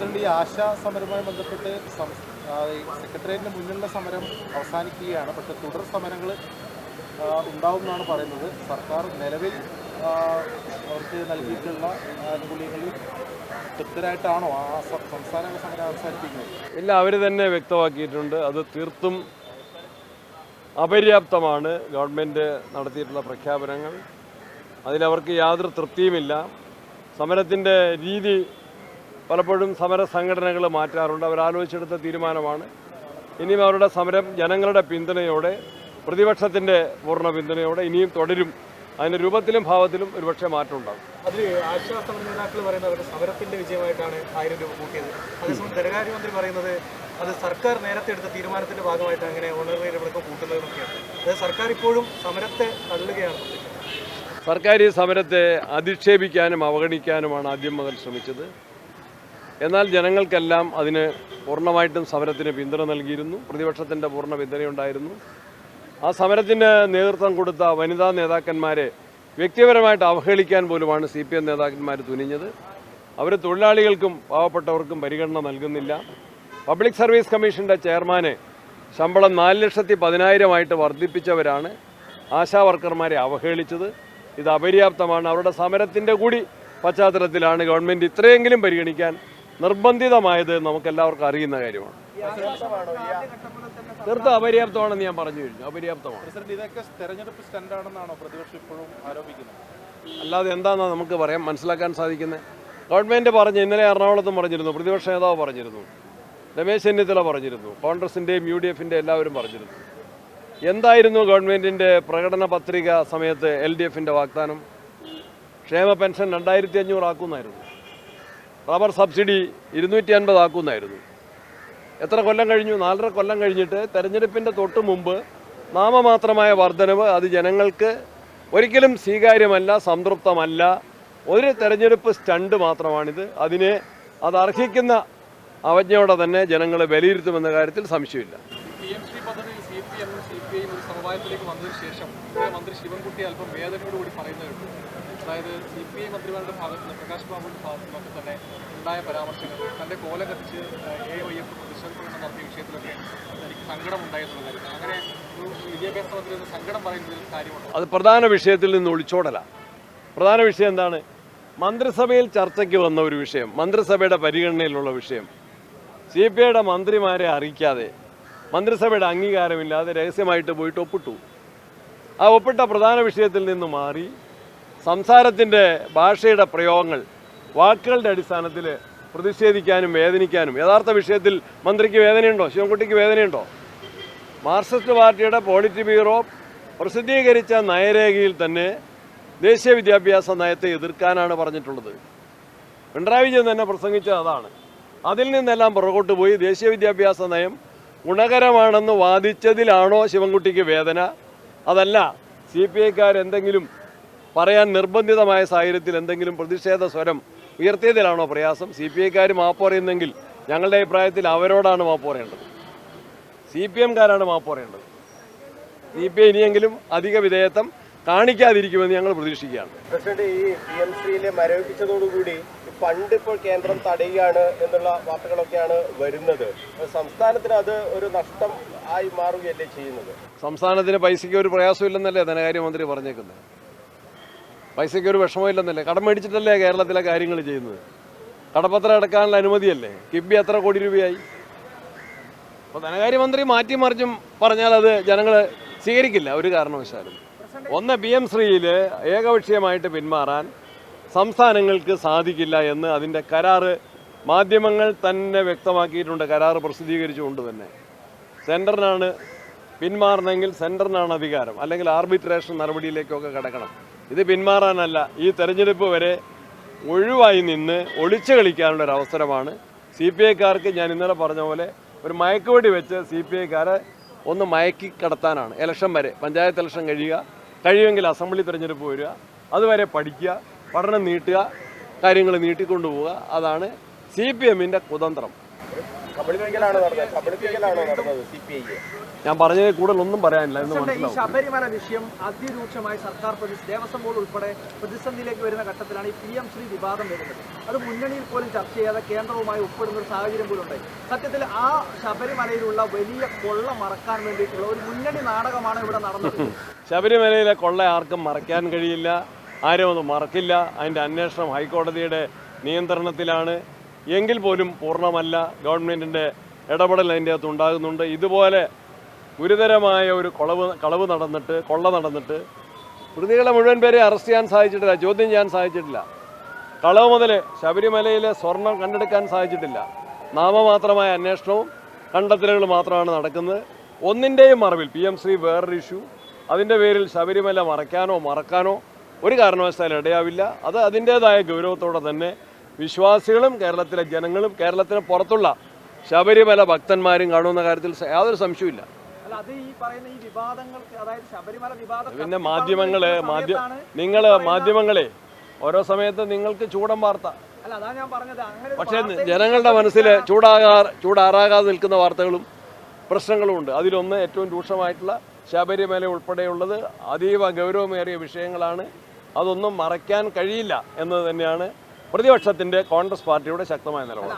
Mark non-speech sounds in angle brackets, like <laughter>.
President ഈ ആശാ സമരവുമായി ബന്ധപ്പെട്ട് സെക്രട്ടേറിയറ്റിന് മുന്നിലുള്ള സമരം അവസാനിക്കുകയാണ്. പക്ഷേ തുടർ സമരങ്ങൾ ഉണ്ടാവും എന്നാണ് പറയുന്നത്. സർക്കാർ നിലവിൽ അവർക്ക് നൽകിയിട്ടുള്ള ആനുകൂല്യങ്ങളിൽ തൃപ്തരായിട്ടാണോ ആ സംസ്ഥാന സമരം അവസാനിപ്പിക്കുന്നത്? ഇല്ല അവർ തന്നെ വ്യക്തമാക്കിയിട്ടുണ്ട്. അത് തീർത്തും അപര്യാപ്തമാണ് ഗവൺമെന്റ് നടത്തിയിട്ടുള്ള പ്രഖ്യാപനങ്ങൾ. അതിലവർക്ക് യാതൊരു തൃപ്തിയുമില്ല. സമരത്തിന്റെ രീതി പലപ്പോഴും സമര സംഘടനകൾ മാറ്റാറുണ്ട്. അവരാലോചിച്ചെടുത്ത തീരുമാനമാണ്. ഇനിയും അവരുടെ സമരം ജനങ്ങളുടെ പിന്തുണയോടെ പ്രതിപക്ഷത്തിന്റെ പൂർണ പിന്തുണയോടെ ഇനിയും തുടരും. അതിന്റെ രൂപത്തിലും ഭാവത്തിലും ഒരുപക്ഷെ മാറ്റം ഉണ്ടാകും. അതിൽ ആശാ സമര നേതാക്കൾ പറയുന്നത് അവരുടെ സമരത്തിന്റെ വിജയമായിട്ടാണ് ആയിരം രൂപ കൂട്ടിയത്. അതേസമയം ധനകാര്യമന്ത്രി പറയുന്നത് അത് സർക്കാർ നേരത്തെ എടുത്ത തീരുമാനത്തിന്റെ ഭാഗമായിട്ട് അങ്ങനെ ഓണററി വിളക്കം കൂട്ടുന്നതെന്നൊക്കെയാണ് സർക്കാർ ഇപ്പോഴും സമരത്തെ തള്ളുകയാണ്. സർക്കാർ ഈ സമരത്തെ അധിക്ഷേപിക്കാനും അവഗണിക്കാനുമാണ് ആദ്യം മുതൽ ശ്രമിച്ചത്. എന്നാൽ ജനങ്ങൾക്കെല്ലാം അതിന് പൂർണമായിട്ടും സമരത്തിന് പിന്തുണ നൽകിയിരുന്നു. പ്രതിപക്ഷത്തിന്റെ പൂർണ പിന്തുണയുണ്ടായിരുന്നു. ആ സമരത്തിന് നേതൃത്വം കൊടുത്ത വനിതാ നേതാക്കന്മാരെ വ്യക്തിപരമായിട്ട് അവഹേളിക്കാൻ പോലുമാണ് സി പി എം നേതാക്കന്മാർ തുനിഞ്ഞത്. അവർ തൊഴിലാളികൾക്കും പാവപ്പെട്ടവർക്കും പരിഗണന നൽകുന്നില്ല. പബ്ലിക് സർവീസ് കമ്മീഷന്റെ ചെയർമാനെ ശമ്പളം നാല് ലക്ഷത്തി പതിനായിരമായിട്ട് വർദ്ധിപ്പിച്ചവരാണ് ആശാ വർക്കർമാരെ അവഹേളിച്ചത്. ഇത് അപര്യാപ്തമാണ്. അവരുടെ സമരത്തിന്റെ കൂടി പശ്ചാത്തലത്തിലാണ് ഗവൺമെന്റ് ഇത്രയെങ്കിലും പരിഗണിക്കാൻ നിർബന്ധിതമായത് നമുക്കെല്ലാവർക്കും അറിയുന്ന കാര്യമാണ്. തീർത്തും അപര്യാപ്തമാണെന്ന് ഞാൻ പറഞ്ഞു കഴിഞ്ഞു. അപര്യാപ്തമാണ്. ഇതൊക്കെ തെരഞ്ഞെടുപ്പ് സ്റ്റണ്ടാണെന്നാണോ പ്രതിപക്ഷം ഇപ്പോഴും ആരോപിക്കുന്നത്? അല്ലാതെ എന്താണെന്ന് നമുക്ക് പറയാം മനസ്സിലാക്കാൻ സാധിക്കുന്നത് ഗവൺമെന്റ് പറഞ്ഞു ഇന്നലെ എറണാകുളത്തും പറഞ്ഞിരുന്നു പ്രതിപക്ഷ നേതാവ് പറഞ്ഞിരുന്നു രമേശ് ചെന്നിത്തല പറഞ്ഞിരുന്നു കോൺഗ്രസിന്റെയും യു ഡി എഫിന്റെ എല്ലാവരും പറഞ്ഞിരുന്നു. എന്തായിരുന്നു ഗവൺമെന്റിന്റെ പ്രകടന പത്രിക സമയത്ത് എൽ ഡി എഫിന്റെ വാഗ്ദാനം? ക്ഷേമ പെൻഷൻ രണ്ടായിരത്തി അഞ്ഞൂറ് ആക്കുന്നായിരുന്നു. റബ്ബർ സബ്സിഡി ഇരുന്നൂറ്റി അൻപത് ആക്കുമെന്നായിരുന്നു എത്ര കൊല്ലം കഴിഞ്ഞു? നാലര കൊല്ലം കഴിഞ്ഞിട്ട് തെരഞ്ഞെടുപ്പിന്റെ തൊട്ട് മുമ്പ് നാമമാത്രമായ വർധനവ് അത് ജനങ്ങൾക്ക് ഒരിക്കലും സ്വീകാര്യമല്ല സംതൃപ്തമല്ല. ഒരു തെരഞ്ഞെടുപ്പ് സ്റ്റണ്ട് മാത്രമാണിത്. അതിനെ അത് അർഹിക്കുന്ന അവജ്ഞയോടെ തന്നെ ജനങ്ങളെ വിലയിരുത്തുമെന്ന കാര്യത്തിൽ സംശയമില്ല. ശേഷം മന്ത്രി ശിവൻകുട്ടി അല്പം വേദനയോടുകൂടി പറയുന്നതുണ്ട് അതായത് സി പി ഐ മന്ത്രിമാരുടെ ഭാഗത്ത് നിന്ന് പ്രകാശ് ബാബുവിന്റെ ഭാഗത്തു നിന്നൊക്കെ തന്നെ ഉണ്ടായ പരാമർശങ്ങൾ തന്റെ കോല കത്തിച്ച് എ വൈ എഫ് പ്രതിഷേധ പ്രകടനം നടത്തിയ വിഷയത്തിലൊക്കെ എനിക്ക് സങ്കടം ഉണ്ടായെന്നുള്ള കാര്യം അങ്ങനെ ഒരു വിദ്യാഭ്യാസ മന്ത്രി സങ്കടം പറയുന്നതിൽ കാര്യമുണ്ടോ? അത് പ്രധാന വിഷയത്തിൽ നിന്ന് ഒളിച്ചോടല. പ്രധാന വിഷയം എന്താണ്? മന്ത്രിസഭയിൽ ചർച്ചയ്ക്ക് വന്ന ഒരു വിഷയം മന്ത്രിസഭയുടെ പരിഗണനയിലുള്ള വിഷയം. സി പി ഐയുടെ മന്ത്രിമാരെ അറിയിക്കാതെ മന്ത്രിസഭയുടെ അംഗീകാരമില്ലാതെ രഹസ്യമായിട്ട് പോയിട്ട് ഒപ്പിട്ടു. ആ ഒപ്പിട്ട പ്രധാന വിഷയത്തിൽ നിന്ന് മാറി സംസാരത്തിന്റെ ഭാഷയുടെ പ്രയോഗങ്ങൾ വാക്കുകളുടെ അടിസ്ഥാനത്തിൽ പ്രതിഷേധിക്കാനും വേദനിക്കാനും. യഥാർത്ഥ വിഷയത്തിൽ മന്ത്രിക്ക് വേദനയുണ്ടോ? ശിവൻകുട്ടിക്ക് വേദനയുണ്ടോ? മാർക്സിസ്റ്റ് പാർട്ടിയുടെ പോളിറ്റി ബ്യൂറോ പ്രസിദ്ധീകരിച്ച നയരേഖയിൽ തന്നെ ദേശീയ വിദ്യാഭ്യാസ നയത്തെ എതിർക്കാനാണ് പറഞ്ഞിട്ടുള്ളത്. പിണറായി വിജയൻ തന്നെ പ്രസംഗിച്ചത് അതാണ്. അതിൽ നിന്നെല്ലാം പുറകോട്ട് പോയി ദേശീയ വിദ്യാഭ്യാസ നയം ഗുണകരമാണെന്ന് വാദിച്ചതിലാണോ ശിവൻകുട്ടിക്ക് വേദന? അതല്ല സി പി ഐക്കാർ എന്തെങ്കിലും പറയാൻ നിർബന്ധിതമായ സാഹചര്യത്തിൽ എന്തെങ്കിലും പ്രതിഷേധ സ്വരം ഉയർത്തിയതിലാണോ പ്രയാസം? സി പി ഐക്കാർ മാപ്പ് പറയുന്നെങ്കിൽ ഞങ്ങളുടെ അഭിപ്രായത്തിൽ അവരോടാണ് മാപ്പ് പറയേണ്ടത്. സി പി എംകാരാണ് മാപ്പ് പറയേണ്ടത്. സി പി ഐ ഇനിയെങ്കിലും അധിക വിധേയത്വം കാണിക്കാതിരിക്കുമെന്ന് ഞങ്ങൾ പ്രതീക്ഷിക്കുകയാണ്. പ്രസിഡന്റ് ഈ പി എം ശ്രീയിലെ മരവിപ്പിച്ചതോടുകൂടി പണ്ട് ഫണ്ട് ഇപ്പോൾ കേന്ദ്രം തടയുകയാണ് എന്നുള്ള വാർത്തകളൊക്കെയാണ് വരുന്നത്. സംസ്ഥാനത്തിന് അത് ഒരു നഷ്ടം ആയി മാറുകയല്ലേ ചെയ്യുന്നത്? സംസ്ഥാനത്തിന് പൈസയ്ക്ക് ഒരു പ്രയാസമില്ലെന്നല്ലേ ധനകാര്യമന്ത്രി പറഞ്ഞേക്കുന്നത്? പൈസയ്ക്ക് ഒരു വിഷമമില്ലെന്നല്ലേ? കടം മേടിച്ചിട്ടല്ലേ കേരളത്തിലെ കാര്യങ്ങൾ ചെയ്യുന്നത്? കടപ്പത്രം അടക്കാനുള്ള അനുമതിയല്ലേ? കിബി എത്ര കോടി രൂപയായി? അപ്പോൾ ധനകാര്യമന്ത്രി മാറ്റി മറിച്ചും പറഞ്ഞാൽ അത് ജനങ്ങൾ സ്വീകരിക്കില്ല ഒരു കാരണവശാലും. ഒന്ന് പി എം ശ്രീയിൽ ഏകപക്ഷീയമായിട്ട് പിന്മാറാൻ സംസ്ഥാനങ്ങൾക്ക് സാധിക്കില്ല എന്ന് അതിന്റെ കരാറ് മാധ്യമങ്ങൾ തന്നെ വ്യക്തമാക്കിയിട്ടുണ്ട് കരാറ് പ്രസിദ്ധീകരിച്ചുകൊണ്ട് തന്നെ. സെന്ററിനാണ് പിന്മാറണമെങ്കിൽ സെന്ററിനാണ് അധികാരം. അല്ലെങ്കിൽ ആർബിട്രേഷൻ നടപടിയിലേക്കൊക്കെ കിടക്കണം. ഇത് പിന്മാറാനല്ല. ഈ തെരഞ്ഞെടുപ്പ് വരെ ഒഴിവായി നിന്ന് ഒളിച്ചു കളിക്കാനുള്ള ഒരു അവസരമാണ് സി പി ഐക്കാർക്ക് ഞാൻ ഇന്നലെ പറഞ്ഞ പോലെ ഒരു മയക്കുവെടി വെച്ച് സി പി ഐക്കാരെ ഒന്ന് മയക്കി കടത്താനാണ്. ഇലക്ഷൻ വരെ പഞ്ചായത്ത് ഇലക്ഷൻ കഴിയുക കഴിയുമെങ്കിൽ അസംബ്ലി തിരഞ്ഞെടുപ്പ് വരിക അതുവരെ പഠിക്കുക പഠനം നീട്ടുക കാര്യങ്ങൾ നീട്ടിക്കൊണ്ടുപോവുക. അതാണ് സി പി എമ്മിന്റെ കുതന്ത്രം. ഞാൻ പറഞ്ഞതിൽ കൂടുതൽ ഒന്നും പറയാനില്ല എന്ന് മനസ്സിലാവും. ശബരിമല വിഷയം അതിരൂക്ഷമായി സർക്കാർ പ്രതി ദേവസ്വം ബോർഡ് ഉൾപ്പെടെ പ്രതിസന്ധിയിലേക്ക് വരുന്ന ഘട്ടത്തിലാണ് ഈ പി എം ശ്രീ വിവാദം വരുന്നത്. അത് മുന്നണിയിൽ പോലും ചർച്ച ചെയ്യാതെ കേന്ദ്രവുമായി ഒപ്പിടുന്ന ഒരു സാഹചര്യം പോലും ഉണ്ടായി. സത്യത്തിൽ ആ ശബരിമലയിലുള്ള വലിയ കൊള്ള മറക്കാൻ വേണ്ടിയിട്ടുള്ള ഒരു മുന്നണി നാടകമാണ് ഇവിടെ നടന്നത്. <laughs> ശബരിമലയിലെ കൊള്ള ആർക്കും മറയ്ക്കാൻ കഴിയില്ല. ആരും അത് മറക്കില്ല. അതിന്റെ അന്വേഷണം ഹൈക്കോടതിയുടെ നിയന്ത്രണത്തിലാണ്. എങ്കിൽ പോലും പൂർണമല്ല. ഗവൺമെന്റിന്റെ ഇടപെടൽ അതിന്റെ അകത്ത് ഉണ്ടാകുന്നുണ്ട്. ഇതുപോലെ ഗുരുതരമായ ഒരു കൊളവ് കളവ് നടന്നിട്ട് കൊള്ള നടന്നിട്ട് പ്രതികളെ മുഴുവൻ പേരെ അറസ്റ്റ് ചെയ്യാൻ സാധിച്ചിട്ടില്ല. ചോദ്യം ചെയ്യാൻ സാധിച്ചിട്ടില്ല. കളവ് മുതൽ ശബരിമലയിലെ സ്വർണം കണ്ടെടുക്കാൻ സാധിച്ചിട്ടില്ല. നാമമാത്രമായ അന്വേഷണവും കണ്ടെത്തലുകൾ മാത്രമാണ് നടക്കുന്നത്. ഒന്നിന്റെയും മറവിൽ പി എം ശ്രീ വേറൊരു ഇഷ്യൂ. അതിന്റെ പേരിൽ ശബരിമല മറയ്ക്കാനോ മറക്കാനോ ഒരു കാരണവശാലും ഇടയാവില്ല. അത് അതിന്റേതായ ഗൗരവത്തോടെ തന്നെ വിശ്വാസികളും കേരളത്തിലെ ജനങ്ങളും കേരളത്തിന് പുറത്തുള്ള ശബരിമല ഭക്തന്മാരും കാണുന്ന കാര്യത്തിൽ യാതൊരു വിവാദം പിന്നെ മാധ്യമങ്ങൾ മാധ്യ നിങ്ങൾ മാധ്യമങ്ങളെ ഓരോ സമയത്ത് നിങ്ങൾക്ക് ചൂടൻ വാർത്ത. പക്ഷേ ജനങ്ങളുടെ മനസ്സിൽ ചൂടാകാ ചൂടാറാകാതെ നിൽക്കുന്ന വാർത്തകളും പ്രശ്നങ്ങളും ഉണ്ട്. അതിലൊന്ന് ഏറ്റവും രൂക്ഷമായിട്ടുള്ള ശബരിമല ഉൾപ്പെടെയുള്ളത് അതീവ ഗൗരവമേറിയ വിഷയങ്ങളാണ്. അതൊന്നും മറയ്ക്കാൻ കഴിയില്ല എന്നത് തന്നെയാണ് പ്രതിപക്ഷത്തിന്റെ കോൺഗ്രസ് പാർട്ടിയുടെ ശക്തമായ നിലപാട്